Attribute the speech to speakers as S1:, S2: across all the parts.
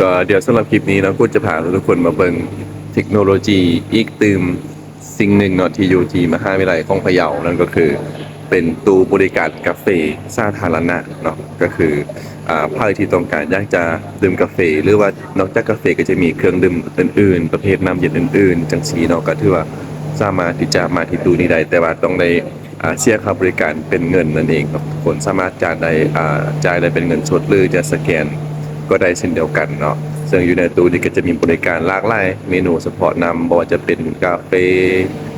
S1: ก็เดี๋ยวสำหรับคลิปนี้เนาะกูจะพาทุกคนมาเบิ่งเทคโนโลยีอีกตืมสิ่งหนึ่งเนาะที่อยู่ที่มหาวิทยาลัยของพะเยานั่นก็คือ เป็นตู้บริการกาแฟสาธารณะเนาะก็คืออ่าใคที่ต้องการอยากจะดื่มกาแฟหรือว่านอกจากกาแฟก็จะมีเครื่องดื่มอื่นๆ ประเภทน้ำเย็นอื่นๆ จังสีเนาะก็ถือว่าสามารถที่จะมาที่ตู้นี้ได้แต่ว่าต้องได้อ่าเสียค่าบริการเป็นเงินนั่นเองเนาะคนสามารถจ่ายได้อ่าจ่ายได้เป็นเงินสดหรือจะสแกน ก็ได้เช่นเดียวกันเนาะซึ่งอยู่ในตู้นี้ก็จะมีบริการหลากหลายเมนูเฉพาะนำบ่ว่าจะเป็นกาแฟ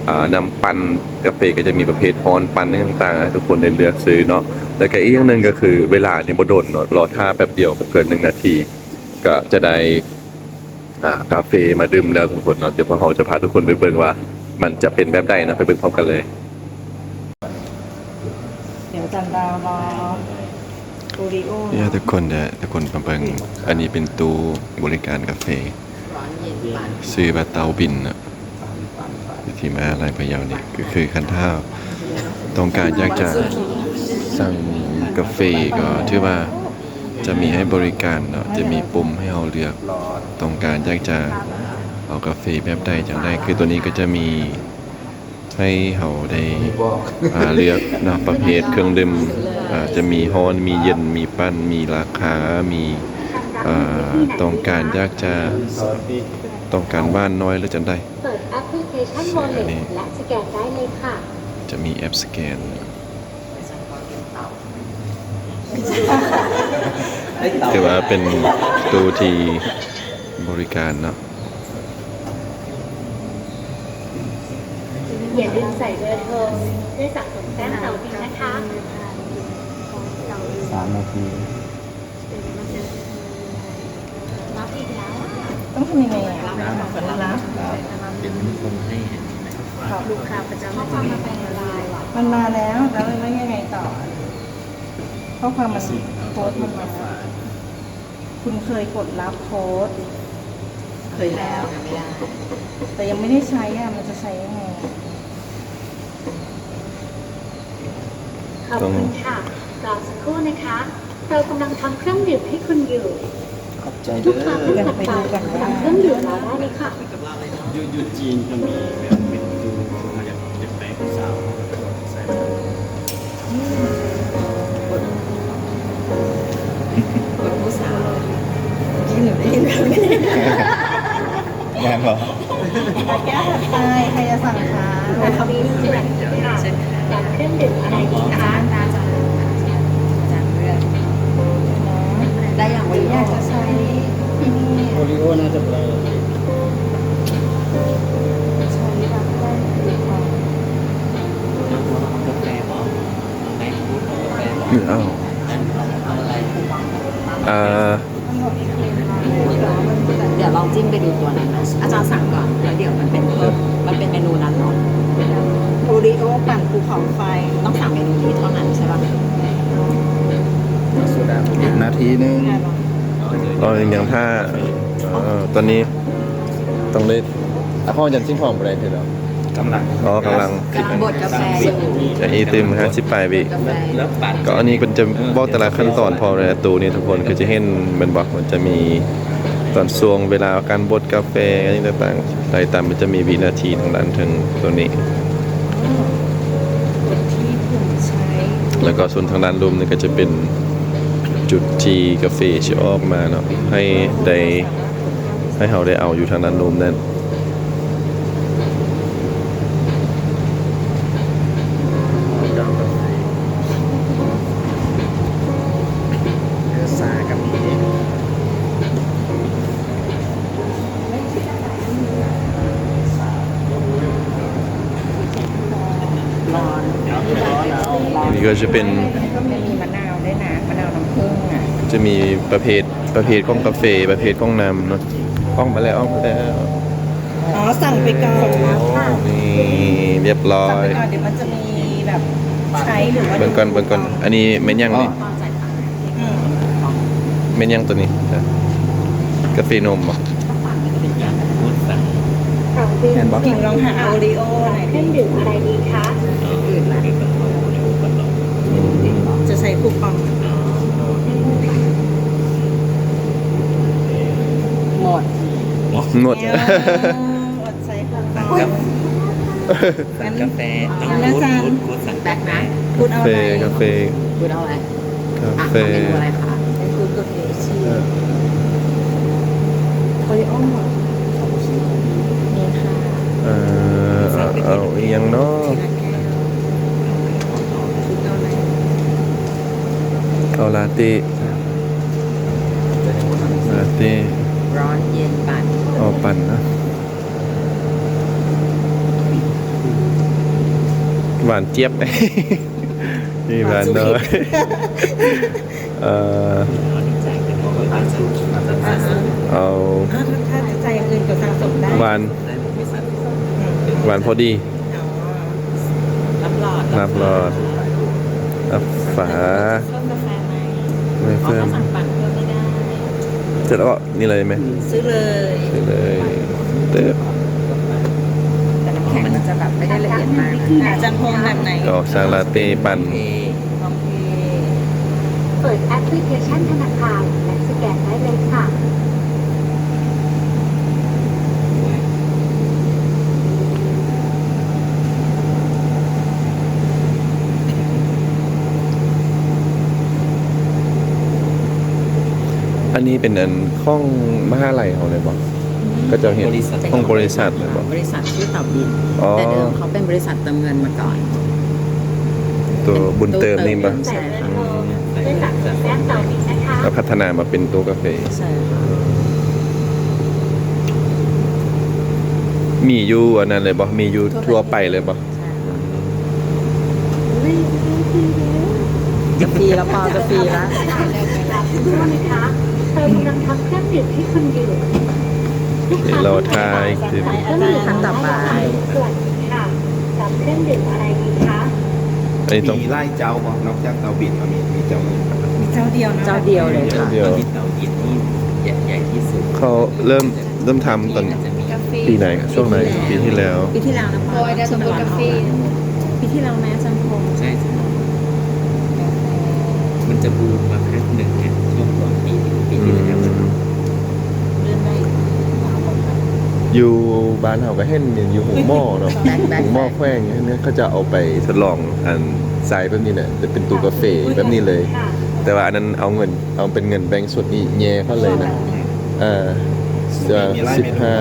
S1: อ่านำปั่นกาแฟก็จะมีประเภทฮอนปั่นต่างๆทุกคนได้เลือกซื้อเนาะแล้วก็อีกอย่างหนึ่งก็คือเวลานี่บ่โดนเนาะรอท่าแป๊บเดียวบ่เกิน1นาที ก็จะได้กาแฟมาดื่มแล้วทุกคนเนาะเดี๋ยวพวกเราจะพาทุกคนไปเบิ่งว่า มันจะเป็นแบบใดนะไปเบิ่งพร้อมกันเลย
S2: เดี๋ยวจันดาวรอ โอริโอ
S1: เนี่ยทุกคนเด้อทุกคนมาเบิ่งอันนี้เป็นตู้บริการกาแฟซื้อแบบเตาบินอะที่มาอะไรพะเยาเนี่ยก็คือคันท่าต้องการอยากจะสั่งกาแฟก็ถือว่าจะมีให้บริการเนาะจะมีปุ่มให้เราเลือกต้องการอยากจะเอากาแฟแบบใดจังได้คือตัวนี้ก็จะมีให้เราได้อ่าเลือกเนาะประเภทเครื่องดื่มอ่า จะมีฮ้อนมีเย็นมีปั้นมีราคา มีอ่าต้องการอยากจะต้องการบ้านน้อยหรือจังได้
S3: เปิดแอปพลิเคชัน Wallet และสแกนได้เลยค่ะ
S1: จะมีแอปสแกนถือว่าเป็นตู้ที่บริการเนาะ
S3: อย่าลืมใส่เบอร์โทรเพื่อสะสมแต้มเต่าบินนะคะ
S4: สามนาที
S3: รับอีกแล้วอะ
S2: ต้องทำยังไงอะรับรับ
S4: เป็นคนให้
S3: ลูกค้าประจำข้อความมาเป็นไลน์
S2: มันมาแล้วแล้วมันยังไงต่อข้อความมันโพสต์มันมาแล้วคุณเคยกดรับโพสต์เคยแล้วแต่ยังไม่ได้ใช้อะมันจะใช้ยังไง
S3: ขอบคุณค่ะ รอสักครู่นะคะ เรากำลังทำเครื่องดื่มให้คุณอยู่
S4: ขอบใจ
S3: ทุ
S4: เด้
S3: กครั้ง
S4: อ
S3: ที่ตัดไปสั่งเครื่องดื่มเราได้เลยค่ะ
S4: ยูยูจีนจะมีแบบเป็นดูมาจากจากแบงค์สาวใส่
S2: ที่หนูได้ยินแบบนี้
S4: แม่บอก
S2: แก้ถัดไปใครจะสั่งคะ
S3: ค่ะมีเจ็ดค่ะอยากเครื่องดื่มอะไรดีคะ
S2: ได้อย่างวันอยากจะใช้ที่นี่
S4: โอริโอน่าจะเป็น
S2: ใช้รับได้ดีกว่า
S4: กาแฟบอแบงค์ฟูดกาแฟบอ
S1: อ้าวอ่
S5: เดี๋ยวลองจิ้มไปดูตัวนั้นนะอาจารย์สั่งก่อนแล้วเดี๋ยวมันเป็นมันเป็นเมนูนั้นเนาะ
S2: โอริโอปั่นภูเขาไฟ
S5: ต้องสั่งเมนูนี้เท่านั้นใช่ป่ะ
S4: อีกนาทีนึง
S1: เราอย่างถ้าเอ่อตอนนี้ต้องได้อะห้องยันชิ้นของอะไรเถอะ
S4: กำลัง
S1: อ๋อกำลัง
S5: บดกาแฟอยู่
S1: จะอีติมฮะสิบปลายวิ
S5: กาแฟ
S4: แล้วปั่น
S1: ก็อันนี้ก็จะบอกแต่ละขั้นตอนพอในตู้นี้ทุกคนก็จะเห็นมันบอกมันจะมีตอนช่วงเวลาการบดกาแฟอะไรต่างๆรายตามมันจะมีวินาทีทางด้านถึงตัวนี้
S2: ที่ผมใช้
S1: แล้วก็ส่วนทางด้านรุมนี่ก็จะเป็น จุดที่กาแฟจะออกมาเนาะให้ได้ให้เราได้เอาอยู่ทางด้านรุมนั่น
S4: เนื้อสากับมี
S5: ร้อน
S1: อัน นี้ก็จะเป็น
S2: ก็ไม่มีมะนาวด้วยนะมะนาวน้ำผึ้งอะ
S1: จะมีประเภทประเภทของกาแฟประเภทของน้ำเนาะห้องมาแล้วห้องมาแล้ว
S2: อ๋อสั่งไปก่อน
S1: นี่เรียบร้อ
S2: สั่ง
S1: ย
S2: ไปก่อนเดี๋ยวมันจะมีแบบใช้หรือว่า
S1: เบิ่งก่อนเบิ่งก่อนอันนี้เมนยังนี่
S2: อืม
S1: เมนยังตัวนี้กาแฟนมเหรอ
S4: ฟูดสั่ง
S3: เราดื่ม
S4: เห็นปะ
S2: กิ่งลองหาโอริโอหน่อย
S3: เค
S2: ดิ
S3: รื่องดื่มอะไรดีคะ
S5: อื่นละ
S2: จะ ใช้คูปอง
S1: หมด
S2: เอออดใส่ของเรางั้น
S6: กาแฟต้อง
S2: งั้น
S6: กู
S2: อา
S6: ด
S2: จาร
S6: กูด
S2: ย์
S6: กูดสั่ง
S5: แบ็คนะ
S2: คุณเอา
S1: เฟ
S2: อะไร
S1: กาแฟ
S5: คุณเอาอะไร
S1: กา
S5: อะ
S1: แฟ
S5: เอาเมนูอะไรคะ
S2: เป็นคุณกาแฟชี
S1: เออ
S2: โอริโอ้หมดนี่ค่ะ
S1: เอ่อเอาเอาอีหยังเนาะ
S2: ทีละแก้วคุณเอาอะไร
S1: เอาลาเต้ลาเต้
S5: ร้อนเย็นปั่น
S1: เอาปั่นนะหวานเจี๊ยบ นี่หวานน้อยเอ่อเอา
S2: อ้าวถ้าจะใจอย่างอื่นก็สั่งสมได้
S1: หวานหวานพอดี
S2: อ๋อ
S5: รับหลอด
S1: รับหลอดรับฝา
S2: เพิ่มกาแฟ ไหม
S1: ไม่
S5: อ๋อ
S1: เพิ่ม
S5: ถ้าสั่งปั่นเพิ่มไม่ได้
S1: เสร็จแล้วก็นี่เลยไหม
S2: ซื้อเลย
S1: นี่เลยเติบ
S5: แต่น้ำแข็งมันจะแบบไม่ได้ละเอียดมาก
S2: อาจารย์พงษ์แบบไหน
S1: ก็ชาลาเต้ปั่น
S5: โอเค
S2: โอเค
S3: เปิดแอปพลิเคชันธนาคารและสแกนได้เลยค่ะ
S1: นนี้เป็นอันข้องมหาลัยเขาเลยบอก ก็จะเห็นห้องบริษัทเลยบอก
S5: บริษัทชื่อเต่าบิน
S1: อ๋อ
S5: แต่เดิมเขาเป็นบริษัทเติมเงินมาก่อน
S1: ตัวบุญเติมนี่ปะ
S5: ใช่ค่ะ
S3: ด้วยหลักสูตรแจ้งเตาบินนะคะ
S1: แล้วพัฒนามาเป็นตัวกาแฟ
S5: ใช่ค่ะ
S1: มีอยู่อันนั้นเลยบอกมีอยู่ทั่วไปเลยบอก
S5: ใช่ค่ะจะฟรีแล้วพอจะฟรีแล้ว
S3: ดูนะคะ เธอกำลังทำเครื่องดื่มที่คุณดื่มลูกค้
S1: เราทาย
S3: สั่
S1: คือง
S3: เครื่องดื่มสวัสดีค่ะรับเครื่องดื่มอะไรดีคะ
S1: อันนี้ต้อง
S6: มีไล่เจ้าบอกนอกจากเตาบินมันมีมีเจ้าอื่น
S2: มีเจ้าเดียวนะ
S5: เจ้าเดียวเลยค่ะ
S1: เดียว
S6: ที่เตาบินนี่ใหญ่ใหญ่ที่สุด
S1: เขาเริ่มเริ่มทำตอน
S6: จะมี
S1: ปีไหนครับช่วงไหนปีที่แล้ว
S5: ปีที่แล้วนะคะช่วงร้อนออกปีที่แล้วแม่จันพง
S6: ใช่ใช่มันจะบูมมาครั้งหนึ่งเนี่ยช่วงก่ อนปีปี
S1: อื
S6: ที่แล้ว
S1: ม
S2: เดินได้
S1: อยู่บ้านเขาก็เห็นอยู่หูหม้อเนาะ
S5: แบ็คแบ็ค
S1: หูหม้อแขว้งเนี่ยเขาจะเอาไปทดลองอันทรายแบบนี้เนี่ยจะเป็นตู้กาแฟแบบนี้เลย
S3: ค่ะ
S1: แต่ว่าอันนั้นเอาเงินเอาเป็นเงินแบงก์สดนี่แย่เขาเลยนะอ่าสิบห้า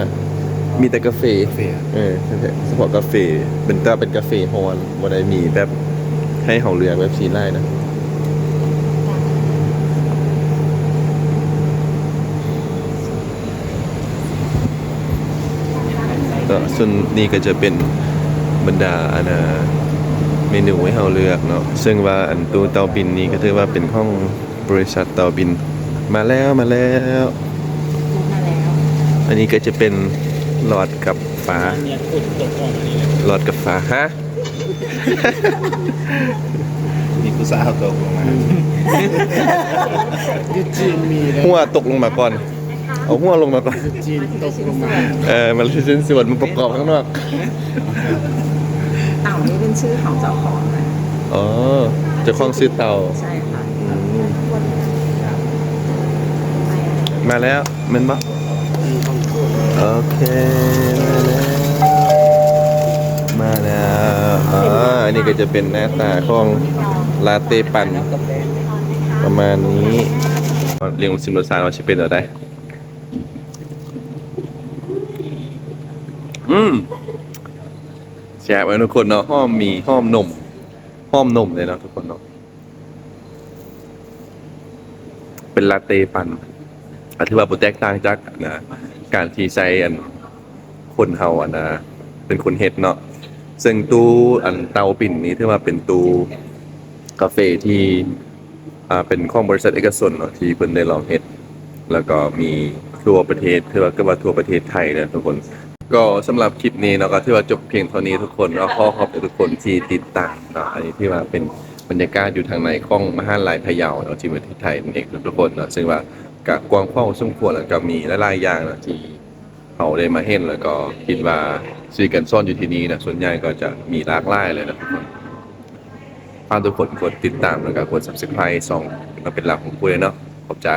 S1: มีแต่กาแฟ
S6: กาแฟ
S1: เออเฉพาะกาแฟเป็นแต่เป็นกาแฟฮอนบ่ได้มีแบบให้เขาเลือกแบบซีไล่นะ ก็ส่วนนี้ก็จะเป็นบรรดาอันน่ะเมนูให้เราเลือกเนาะซึ่งว่าอันตู้เตาบินนี้ก็ถือว่าเป็นของบริษัทเตาบิน มาแล้วมาแล้ว
S5: มาแล้ว
S1: อันนี้ก็จะเป็นหลอดกับฝา
S4: เนี่ยอุดตกก่อนอันนี้เลย
S1: หลอดกับฝาฮะ
S6: มีผู้สาวตกลงมา
S4: ที่จีนมีเลย
S1: หัวตกลงมาก่อน เอาหัวลงมาก่อน
S4: จีนตกลงมา
S1: เออมันเป็นชิ้นส่วนมันประกอบข้างนอก
S5: เต่านี่เป็นชื่อของเจ้าของนะ
S1: อ๋อเจะคล้าของซื้อเตา
S5: ใช่ค่ะ
S1: อืมมาแล้วแมันปะโอเค มาแล้วมาแล้วอ๋ออันนี้ก็จะเป็นหน้าตาของลาเต้ปั่นประมาณนี้เรียงซิมโรซานว่าจะเป็นอะไร อืมแชร์ไว้ทุกคนเนาะห้อมมีห้อมนมห้อมนมเลยเนาะทุกคนเนาะเป็นลาเต้ปั่นอธิบายบทแตกต่างจากนะการที่ใช้อันคนเฮาอันนะเป็นคนเฮ็ดเนาะซึ่งตู้อันเตาปิ่นนี้ถือว่าเป็นตู้กาแฟที่อ่าเป็นของบริษัทเอกชนเนาะที่เพิ่นได้ลองเฮ็ดแล้วก็มีทั่วประเทศถือว่าก็ว่าทั่วประเทศไทยนะทุกคน ก็สำหรับคลิปนี้เนาะก็ถือว่าจบเพียงเท่านี้ทุกคนเนาขอขอบคุณทุกคนที่ติดตามเนาะอันนี้ที่ว่าเป็นบรรยากาศอยู่ทางในของมหาลัยพะเยาเนาะที่ประเทศไทยนั่นเองทุกคนเนาะซึ่งว่าก็กวางขวางสมควรแล้วก็มีหลายๆอย่างเนาะที่เขาได้มาเห็นแล้วก็คิดว่าซีกันซ่อนอยู่ที่นี้นะส่วนใหญ่ก็จะมีหลากหลายเลยนะทุกคนฝากทุกคนกดติดตามแล้วก็กด subscribe ส่องมาเป็นหลักของผู้เลยเนาะขอบใจ